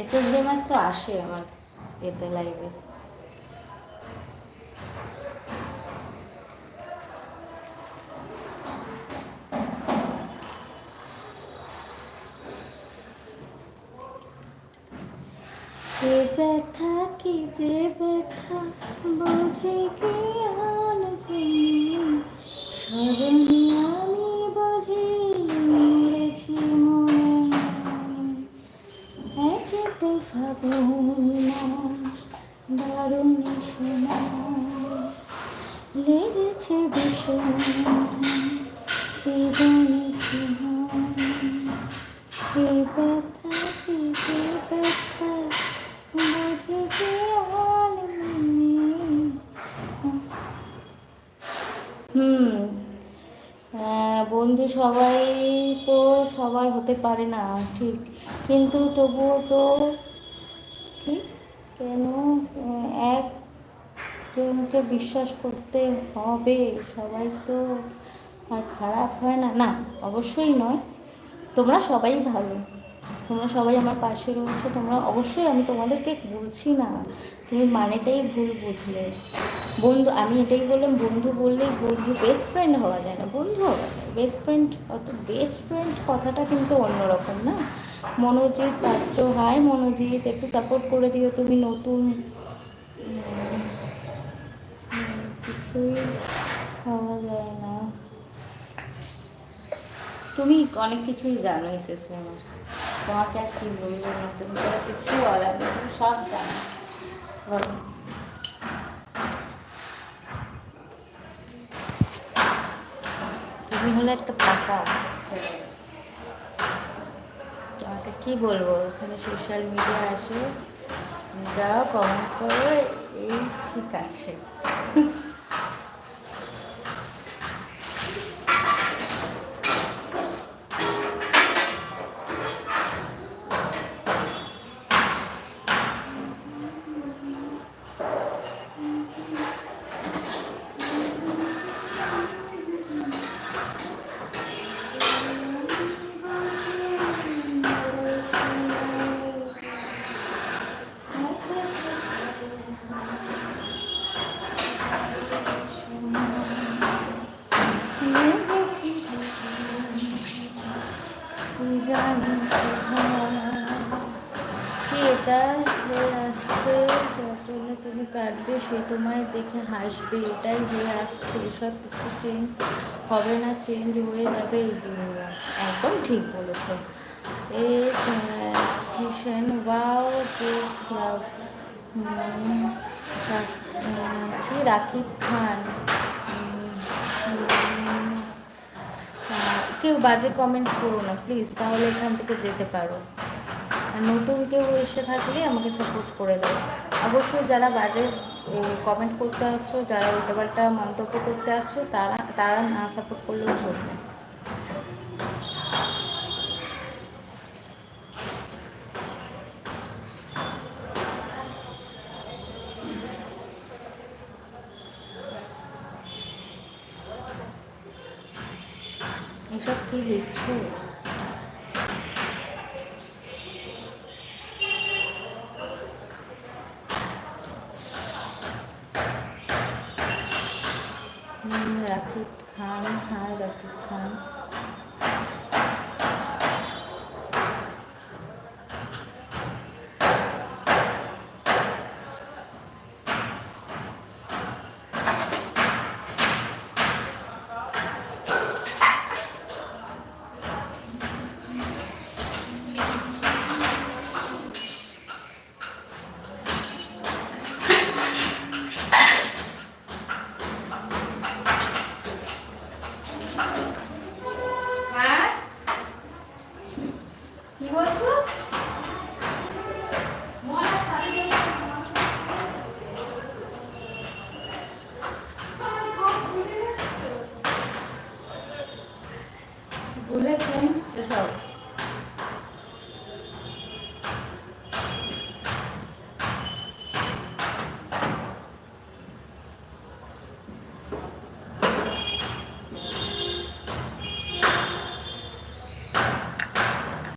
SS gamer তো আসে আমার এতে লাইভে কে ব্যথা, কি যে ব্যথা, বোঝে কি আন সজনী আমি বোঝে দারুণ লেগেছে বন্ধু সবাই তো সবার হতে পারে না ঠিক। কিন্তু তবুও তো কি কেন এক একজনকে বিশ্বাস করতে হবে? সবাই তো আর খারাপ হয় না। না, অবশ্যই নয়। তোমরা সবাই ভালো। তোমরা সবাই আমার পাশে রয়েছো। তোমরা অবশ্যই আমি তোমাদেরকে বলছি না। তুমি মানেটাই ভুল বুঝলে। বন্ধু, আমি এটাই বললাম, বন্ধু বললেই বন্ধু বেস্ট ফ্রেন্ড হওয়া যায় না। বন্ধু হওয়া যায়। বেস্ট ফ্রেন্ড অত বেস্ট ফ্রেন্ড কথাটা কিন্তু অন্যরকম না। মনোজিৎ পাত্র হাই মনোজিৎ, একটু সাপোর্ট করে দিও তুমি নতুন, কিছুই হওয়া যায় না। তুমি অনেক কিছুই জানো এসেছে আমার তোমাকে আর কি বলব না? তুমি করে কিছু বলার তুমি সব জানো বলো তুমি হলে একটা পাকা। তোমাকে কি বলব? ওখানে সোশ্যাল মিডিয়া আসে। যাও কমেন্ট করো, এই ঠিক আছে। এটা হয়ে আসছে জন্য তুমি কাটবে সে তোমায় দেখে হাসবে, এটাই হয়ে আসছে। এসব কিছু চেঞ্জ হবে না চেঞ্জ হয়ে যাবে এই দুনিয়া একদম ঠিক বলেছ। এস ভীষণ ওয়াও জেস লাভ খান? কেউ বাজে কমেন্ট করো না প্লিজ তাহলে এখান থেকে যেতে পারো। নতুন কেউ এসে থাকলে আমাকে সাপোর্ট করে দাও অবশ্যই যারা বাজে কমেন্ট করতে আসছো, যারা উল্টোপাল্টা মন্তব্য করতে আসছো, তারা তারা না সাপোর্ট করলেও চলবে। এসব কি লিখছো হুম, রাকিব খান হ্যাঁ রাকিব খান। बुलेट ट्रेन चलाओ